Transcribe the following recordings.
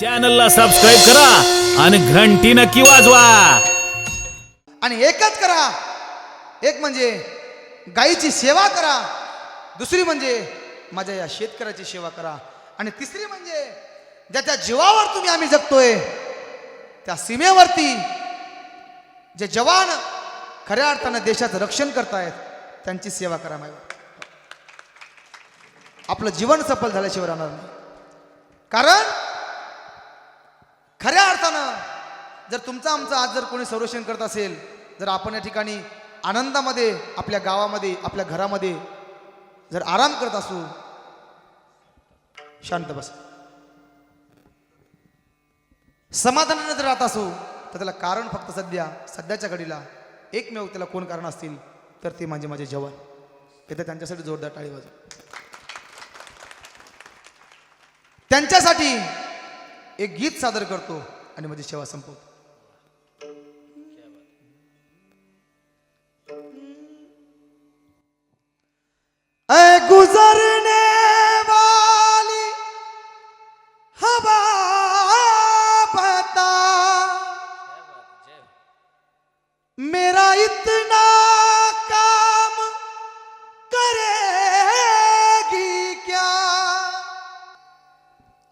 चॅनलला सबस्क्राईब करा आणि घंटी नक्की वाजवा. आणि एकच करा. एक म्हणजे गाईची सेवा करा. दुसरी म्हणजे माझ्या या शेतकऱ्याची सेवा करा. आणि तिसरी म्हणजे ज्याच्या जीवावर तुम्ही आम्ही जगतोय त्या सीमेवरती जे जवान खऱ्या अर्थानं देशाचं रक्षण करतायत त्यांची सेवा करा माझ्या आपलं जीवन सफल झाल्याशिवाय राहणार नाही. कारण खऱ्या अर्थानं जर तुमचा आमचा आज जर कोणी संरक्षण करत असेल जर आपण या ठिकाणी आनंदामध्ये आपल्या गावामध्ये आपल्या घरामध्ये जर आराम करत असू शांत बस. समाधानाने जर राहत असू तर त्याला कारण फक्त सध्या सध्याच्या घडीला एकमेव त्याला कोण कारण असतील तर ते म्हणजे माझे जवान. तिथे त्यांच्यासाठी जोरदार टाळी वाजव त्यांच्यासाठी एक गीत सादर करतो आणि माझी सेवा संपवतो.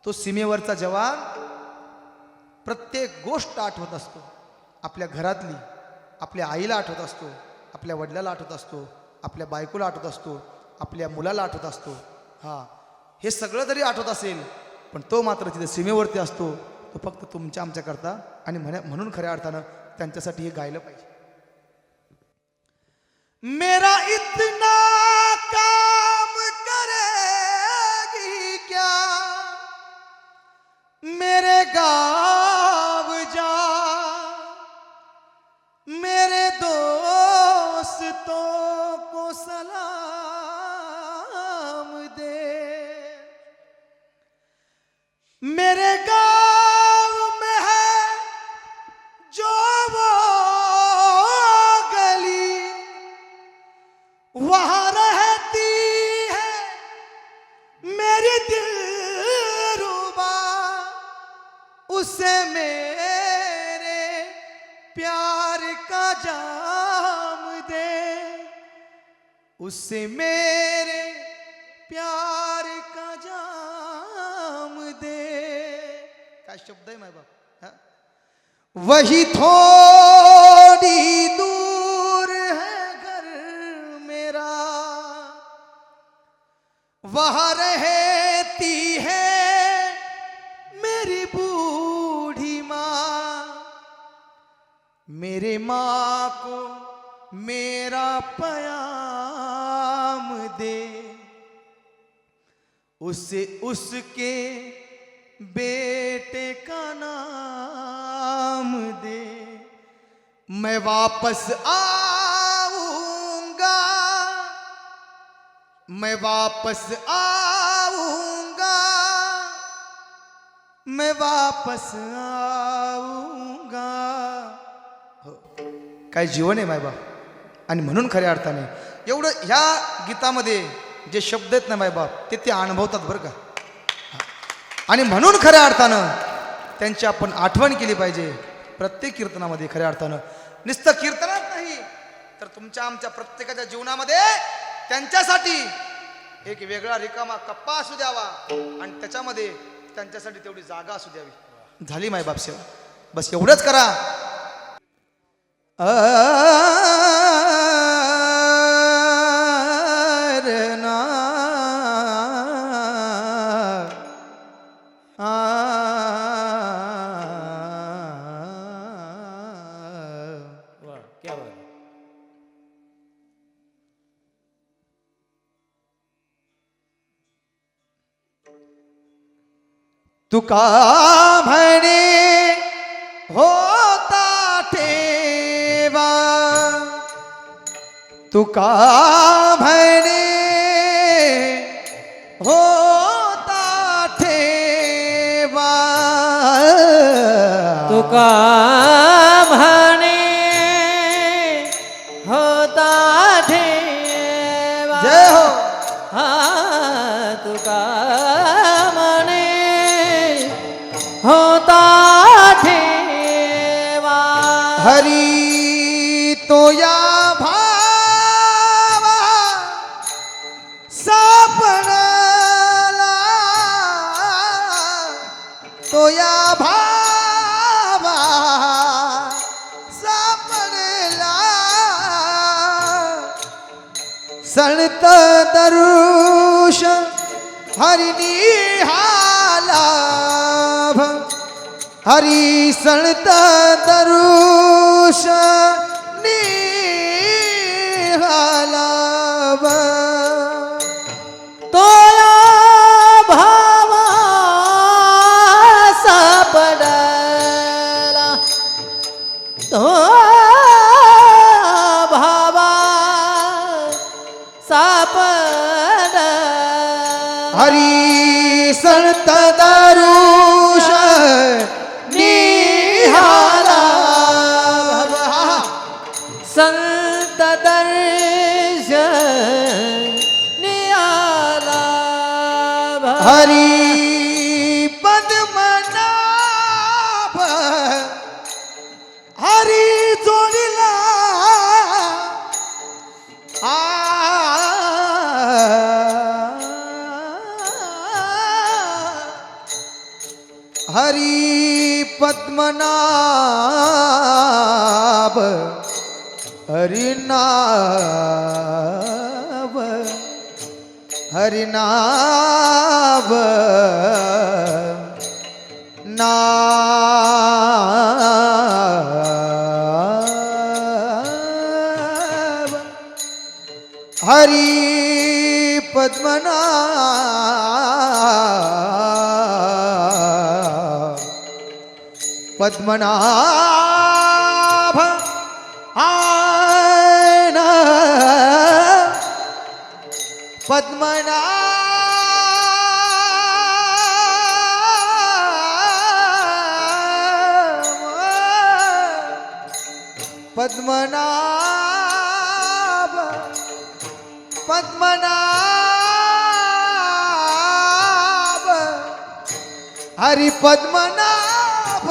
तो सीमेवरचा जवान प्रत्येक गोष्ट आठवत असतो. आपल्या घरातली आपल्या आईला आठवत असतो आपल्या वडिलाला आठवत असतो आपल्या बायकोला आठवत असतो आपल्या मुलाला आठवत असतो. हा हे सगळं जरी आठवत असेल पण तो मात्र तिथे सीमेवरती असतो तो फक्त तुमच्या आमच्याकरता आणि म्हणे म्हणून खऱ्या अर्थानं त्यांच्यासाठी हे गायलं पाहिजे. मेरा इतना गाँव जा। मेरे दोस्तों को सलाम। उसे मेरे प्यार का जाम दे। उसे मेरे प्यार का जाम दे। काय शब्द आहे माय बाप? वही थो माँ को मेरा पयाम दे। उसे उसके बेटे का नाम दे। मैं वापस आऊंगा। मैं वापस आऊंगा। मैं वापस आऊंगा। काय जीवन आहे मायबाप? आणि म्हणून खऱ्या अर्थाने एवढं ह्या गीतामध्ये जे शब्द आहेत ना मायबाप ते ते अनुभवतात बरं का? आणि म्हणून खऱ्या अर्थानं त्यांची आपण आठवण केली पाहिजे प्रत्येक कीर्तनामध्ये खऱ्या अर्थानं. नुसतं कीर्तनात नाही तर तुमच्या आमच्या प्रत्येकाच्या जीवनामध्ये त्यांच्यासाठी एक वेगळा रिकामा कप्पा असू द्यावा आणि त्याच्यामध्ये त्यांच्यासाठी तेवढी जागा असू द्यावी. झाली मायबाप सेवा. बस एवढंच करा. तुका म्हणे तुका म्हणे होता ठेवा। तुका म्हणे होता ठेवा। जय हो। हा तुका म्हणे होता ठेवा। हरी तो या सणत दरुष हरिणी हालाभ हरी सणत दरुष निहालाभ आ हरी पद्मनाभ हरिनाभ पद्मना. पद्मनाभ आयन. पद्मना पद्मनाभ. पद्मनाभ. हरि पद्मनाभ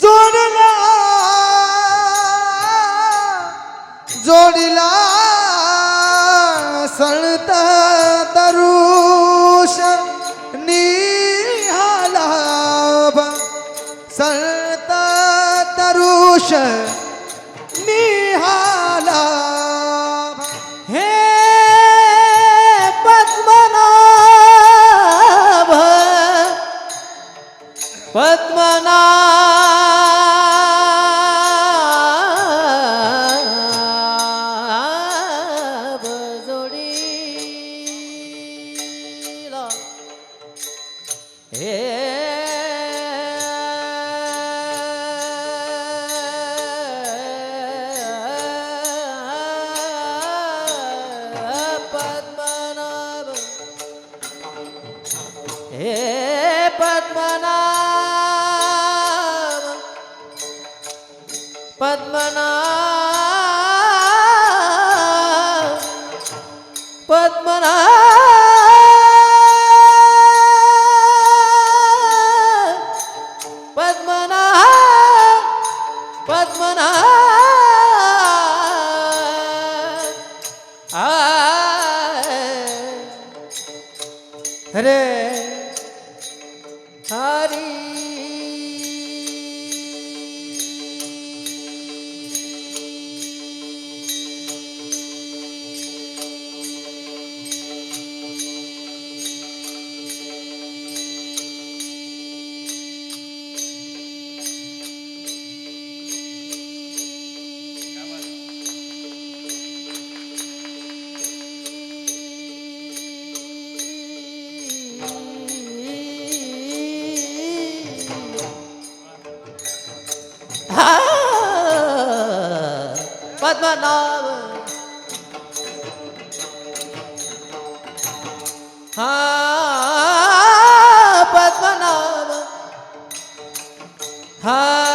जोडला. जोडिला. सळत तरुष निहाला सळत तरुष हे पद्मनाभ पद्मनाभ पद्मनाभ पद्मनाभ पद्मनाभ। पद्मनाभ हा पद्मनाभ हा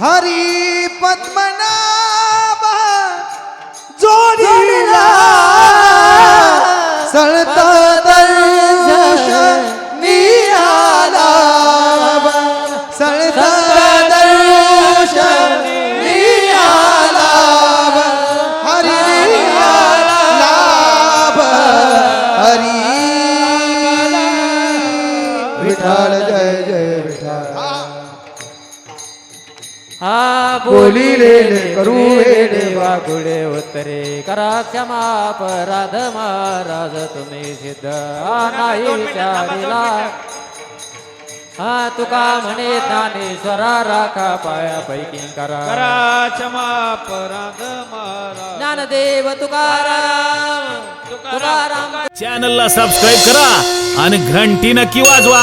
हरी पद्मनाभ गुडे उत्तरे करा क्षमा अपराध महाराज तुम्ही सिद्ध हा नाही विचारिला हा तुका म्हणे ज्ञानेश्वरा राखा पायापैकी करा. ज्ञानदेव तुकाराम तुकाराम चॅनलला सबस्क्राईब करा आणि घंटी नक्की वाजवा.